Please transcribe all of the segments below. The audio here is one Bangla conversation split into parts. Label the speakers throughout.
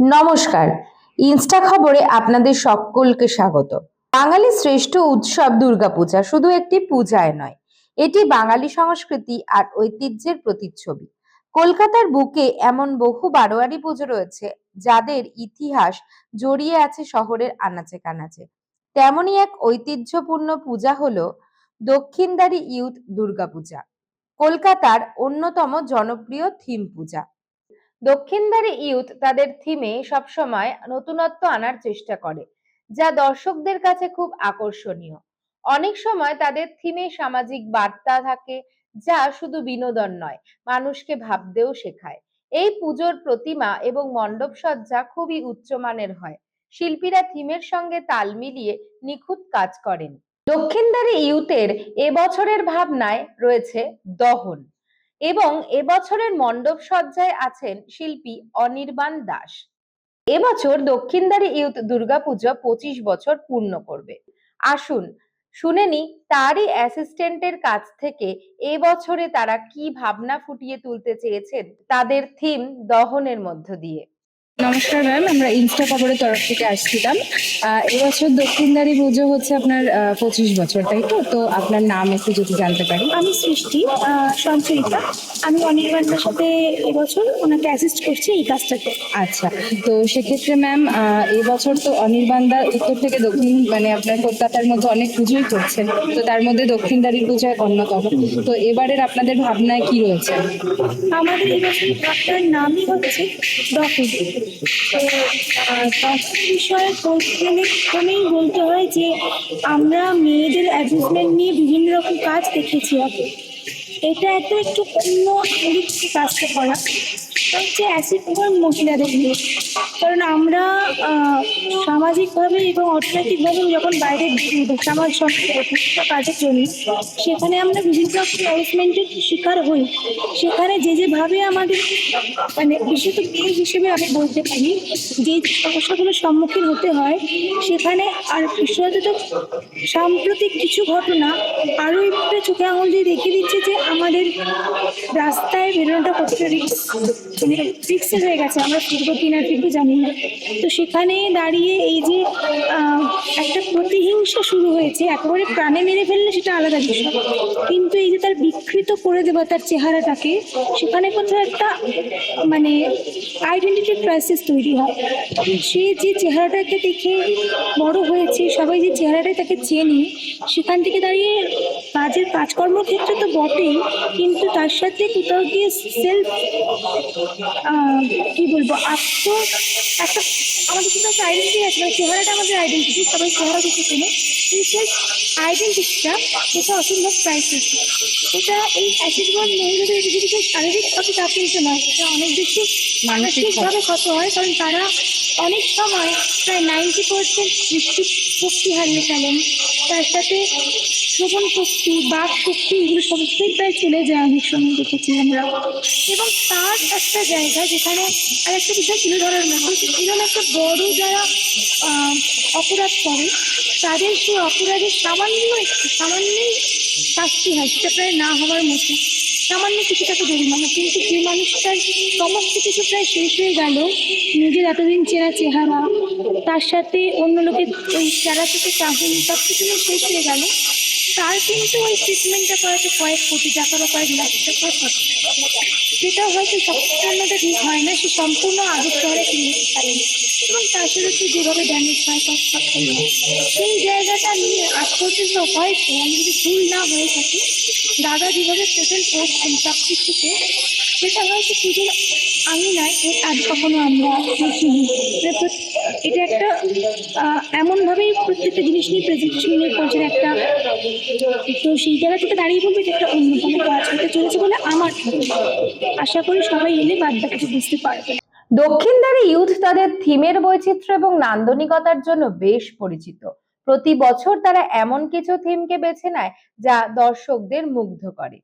Speaker 1: নমস্কার। ইনস্টা খবরে আপনাদের সকলকে স্বাগত। বাঙালি শ্রেষ্ঠ উৎসব দুর্গাপূজা শুধু একটি পূজায় নয়, এটি বাঙালি সংস্কৃতি আর ঐতিহ্যের প্রতিচ্ছবি। কলকাতার বুকে এমন বহু বারোয়ারি পুজো রয়েছে, যাদের ইতিহাস জড়িয়ে আছে শহরের আনাচে কানাচে। তেমনই এক ঐতিহ্যপূর্ণ পূজা হলো দক্ষিণদারি ইউথ দুর্গাপূজা, কলকাতার অন্যতম জনপ্রিয় থিম পূজা। দক্ষিণদারি ইউথ তাদের থিমে সবসময় নতুনত্ব আনার চেষ্টা করে, যা দর্শকদের কাছে খুব আকর্ষণীয়। অনেক সময় তাদের থিমে সামাজিক বার্তা থাকে, যা শুধু বিনোদন নয়, মানুষকে ভাবতেও শেখায়। এই পুজোর প্রতিমা এবং মণ্ডপ সজ্জা খুবই উচ্চমানের হয়। শিল্পীরা থিমের সঙ্গে তাল মিলিয়ে নিখুঁত কাজ করেন। দক্ষিণদারি ইউথের এবছরের ভাবনায় রয়েছে দহন। এবং এবছরের মণ্ডপ সজ্জায় আছেন শিল্পী অনির্বাণ দাস। এবছর দক্ষিণদারি ইউথ দুর্গাপূজা পঁচিশ বছর পূর্ণ করবে। আসুন শুনেনি তারই অ্যাসিস্ট্যান্টের কাছ থেকে এবছরে তারা কি ভাবনা ফুটিয়ে তুলতে চেয়েছেন তাদের থিম দহনের মধ্য দিয়ে।
Speaker 2: নমস্কার ম্যাম আমরা ইনস্টা খবরের তরফ থেকে আসছিলাম। এবছর দক্ষিণদারি পুজো হচ্ছে আপনার পঁচিশ বছর তাই তো? তো আপনার নাম একটু যদি জানতে পারি।
Speaker 3: আমি সৃষ্টি সঞ্চয়িতা। আমি অনির্বাণের সাথে এবছর ওনাকে অ্যাসিস্ট করছি এই কাজটাতে।
Speaker 2: আচ্ছা তো সেক্ষেত্রে ম্যাম এবছর তো অনির্বাণদা উত্তর থেকে দক্ষিণ মানে আপনার কলকাতার মধ্যে অনেক পুজোই করছেন তো তার মধ্যে দক্ষিণদারির পূজা অন্যতম। তো এবারের আপনাদের ভাবনায় কি রয়েছে?
Speaker 3: আমাদের এবছর নামই হচ্ছে দখল তো বিষয়ে গেলে প্রথমেই বলতে হয় যে আমরা মেয়েদের অ্যাডজাস্টমেন্ট নিয়ে বিভিন্ন রকম কাজ দেখেছি এটা একটা একটু অন্য কাজটা করা হচ্ছে অ্যাসিড মহিলাদের নিয়ে। কারণ আমরা সামাজিকভাবে এবং অর্থনৈতিকভাবে যখন বাইরে সমাজ কাজের জন্য সেখানে আমরা বিভিন্ন হ্যারাসমেন্টের শিকার হই। সেখানে যে যেভাবে আমাদের মানে বিশেষত মেয়ে হিসেবে আমি বলতে পারি, যে সমস্যাগুলোর সম্মুখীন হতে হয়, সেখানে আর বিশেষত সাম্প্রতিক কিছু ঘটনা আরও একটা চোখে আঙুল দিয়ে দেখিয়ে দিচ্ছে যে আমাদের রাস্তায় বেরোনোটা কতটা রিক্স মানে রিক্সের হয়ে গেছে। আমরা ফিরবো কি না ফিরবো জানি না। তো সেখানে দাঁড়িয়ে এই যে একটা প্রতিহিংসা শুরু হয়েছে, একেবারে প্রাণে মেরে ফেললে সেটা আলাদা বিষয়। কিন্তু এই যে তার বিকৃত করে দেওয়া তার চেহারাটাকে, সেখানে কোথাও একটা মানে আইডেন্টিটি ক্রাইসিস তৈরি হয়। সে যে চেহারাটাকে দেখে বড় হয়েছে, সবাই যে চেহারাটাই তাকে চেনে, সেখান থেকে দাঁড়িয়ে কাজের কাজকর্ম ক্ষেত্রে তো বটেই, কিন্তু তার সাথে কোথাও গিয়ে সেলফ কি বলব, আত্ম, একটা, আমাদের কিন্তু একটা আইডেন্টি আছে মানে চেহারাটা আমাদের আইডেন্টিটি সবাই চেহারা দেখে চেনে। এই সেলফ আইডেন্টিটিটা যেটা অসম্ভব ক্রাইসিস এটা এই অ্যাসিডবল মহিলাদের এদিকে শারীরিকভাবে চাপ কিন্তু নয় এটা অনেক বেশি মানসিকভাবে ক্ষত হয় কারণ তারা অনেক সময় প্রায় নাইনটি পার্সেন্ট শক্তি হারিয়ে ফেলেন। তার সাথে শ্রবণ শক্তি বাক শক্তি এগুলো সমস্তই প্রায় চলে যায় অনেক সময় দেখেছি আমরা। এবং তার একটা জায়গা যেখানে আর একটা বিষয় তুলে ধরার মতো এরকম একটা বড় যারা অপরাধ করে, তাদের সেই অপরাধের সামান্য একটু, সামান্যই শাস্তি হয়, সেটা প্রায় না হওয়ার মতো। সামান্য কিছু টাকা জরিমানা কিন্তু যে মানুষটার সমস্ত কিছু প্রায় শেষ হয়ে গেল। নিজের এতদিন চেনা চেহারা, তার সাথে অন্য লোকের ওই চেহারা থেকে কাহিনী সব কিছু শেষ হয়ে গেল। তার কিন্তু ওই ট্রিটমেন্টটা করাতে কয়েক কোটি টাকা বা কয়েক লাখ টাকা খরচ যেটা হয়তো সম্পূর্ণটা ঠিক হয় না, সে সম্পূর্ণ আগের শহরে ফিরে যেতে এবং তার সাথে তো যেভাবে ড্যামেজ হয় সেই জায়গাটা নিয়ে আজ পর্যন্ত হয়তো আমি যদি ভুল না হয়ে থাকে, দাদা যেভাবে প্রেজেন্ট করছেন সব কিছুতে সেটা হয়তো পুজোর আঙিনায় এর আজ কখনো আমরা দেখিনি। এটা একটা আহ, এমনভাবেই প্রত্যেকটা জিনিস নিয়ে প্রেজেন্টেশন নিয়ে করছেন একটা তো সেই জায়গা থেকে দাঁড়িয়ে বলব যে একটা অন্যতম কাজ হতে চলেছে বলে আমার আশা করি সবাই এলে বাদ বাকিটা বুঝতে পারবে।
Speaker 1: দক্ষিণদারি ইউথ তাদের থিমের বৈচিত্র্য এবং নান্দনিকতার জন্য বেশ পরিচিত। প্রতি বছর তারা এমন কিছু থিমকে বেছে নেয় যা দর্শকদের মুগ্ধ করে।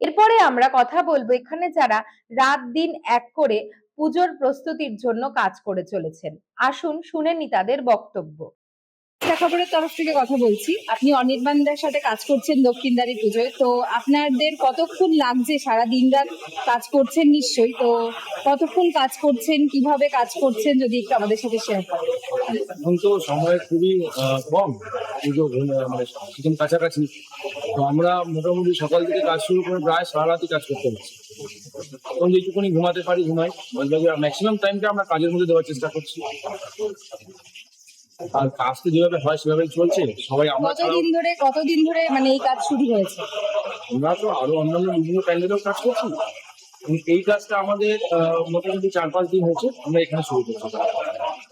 Speaker 1: এরপরে আমরা কথা বলব এখানে যারা রাত দিন এক করে পুজোর প্রস্তুতির জন্য কাজ করে চলেছেন। আসুন শুনে নি তাদের বক্তব্য।
Speaker 2: খবরের তরফ থেকে কথা বলছি। আপনি অনির্বাণদার সাথে কাজ করছেন দক্ষিণদারি পুজোয়। তো আপনাদের কতক্ষণ লাগছে? সারা দিন রাত কাজ করছেন নিশ্চয়ই। তো কতক্ষণ কাজ করছেন? কীভাবে কাজ করছেন? যদি একটু আমাদের সাথে শেয়ার করেন।
Speaker 4: এখন তো সময় খুবই কম। পুজো মানে একদম কাছাকাছি। তো আমরা মোটামুটি সকাল থেকে কাজ শুরু করে প্রায় সারা রাতই কাজ করতে হচ্ছে। এখন যেটুকুনি ঘুমাতে পারি ঘুমাই। ম্যাক্সিমাম টাইমটা আমরা কাজের মধ্যে দেওয়ার চেষ্টা করছি। আর কাজ তো যেভাবে হয় সেভাবে চলছে। সবাই আমরা
Speaker 2: কতদিন ধরে কতদিন ধরে মানে এই কাজ শুরু হয়েছে?
Speaker 4: আমরা তো আরও অন্যান্য বিভিন্ন প্যান্ডেলেও কাজ করছি। এই কাজটা আমাদের মোটামুটি চার পাঁচ দিন হয়েছে আমরা এখানে শুরু করছি।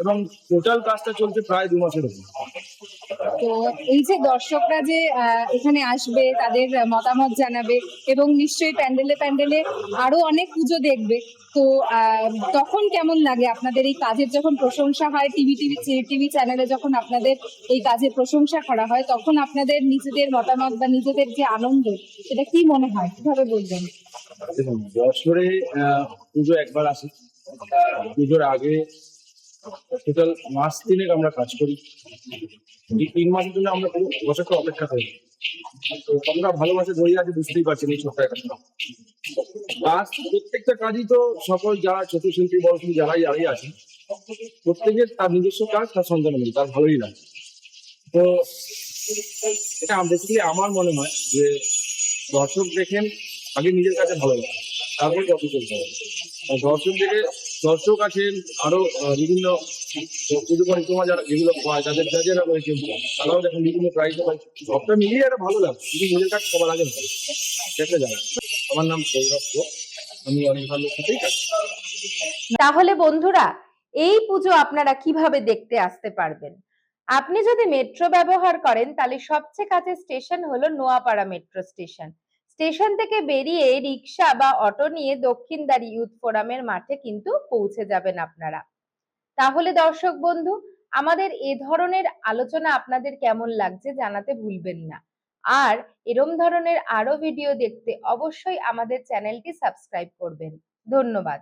Speaker 4: এবং টোটাল কাজটা চলছে প্রায় দু মাসের উপর।
Speaker 2: তো এই যে দর্শকরা যে এখানে আসবে, তাদের মতামত জানাবে এবং নিশ্চয়ই প্যান্ডেলে প্যান্ডেলে আরও অনেক পুজো দেখবে। তো তখন কেমন লাগে আপনাদের এই কাজের? যখন প্রশংসা হয় টিভি টিভি টিভি চ্যানেলে যখন আপনাদের এই কাজের প্রশংসা করা হয়, তখন আপনাদের নিজেদের মতামত বা নিজেদের যে আনন্দ, সেটা কি মনে হয়? কীভাবে বলবেন?
Speaker 4: দেখুন, বছরে পুজো একবার আসে। পুজোর আগে টোটাল মাস তিনেক আমরা কাজ করি। এই তিন মাসের জন্য আমরা পুরো বছরটা অপেক্ষা করি। তো আমরা ভালোবাসে ধরে আছে, বুঝতেই পারছেন এই ছোট্ট একটা কাজ প্রত্যেকটা কাজই তো সকল যারা ছোট শিল্পী বড় শিল্পী যারাই যারাই আছে, প্রত্যেকের তার নিজস্ব কাজ, তার সন্তান নেই, তার ভালোই লাগে। তো, এটা বেসিক্যালি আমার মনে হয় যে দর্শক দেখেন আগে নিজের কাছে ভালো লাগে। তারপরে কত চলতে হবে দর্শক দেখে দর্শক আছেন আরও বিভিন্ন যারা রয়েছে তারাও বিভিন্ন প্রাইজ সবটা মিলিয়ে একটা ভালো লাগে কিন্তু নিজের কাছে সবার আগে ভালো আমার নাম সৌরভ আমি অনেক ভালো সাথেই কাজ
Speaker 1: তাহলে বন্ধুরা, এই পুজো আপনারা কীভাবে দেখতে আসতে পারবেন? আপনি যদি মেট্রো ব্যবহার করেন, তাহলে সবচেয়ে কাছে স্টেশন হলো নোয়াপাড়া মেট্রো স্টেশন স্টেশন থেকে বেরিয়ে রিক্সা বা অটো নিয়ে দক্ষিণদারি ইউথ ফোরামের মাঠে কিন্তু পৌঁছে যাবেন আপনারা। তাহলে দর্শক বন্ধু, আমাদের এ ধরনের আলোচনা আপনাদের কেমন লাগছে জানাতে ভুলবেন না। আর এরম ধরনের আরও ভিডিও দেখতে অবশ্যই আমাদের চ্যানেলটি সাবস্ক্রাইব করবেন। ধন্যবাদ।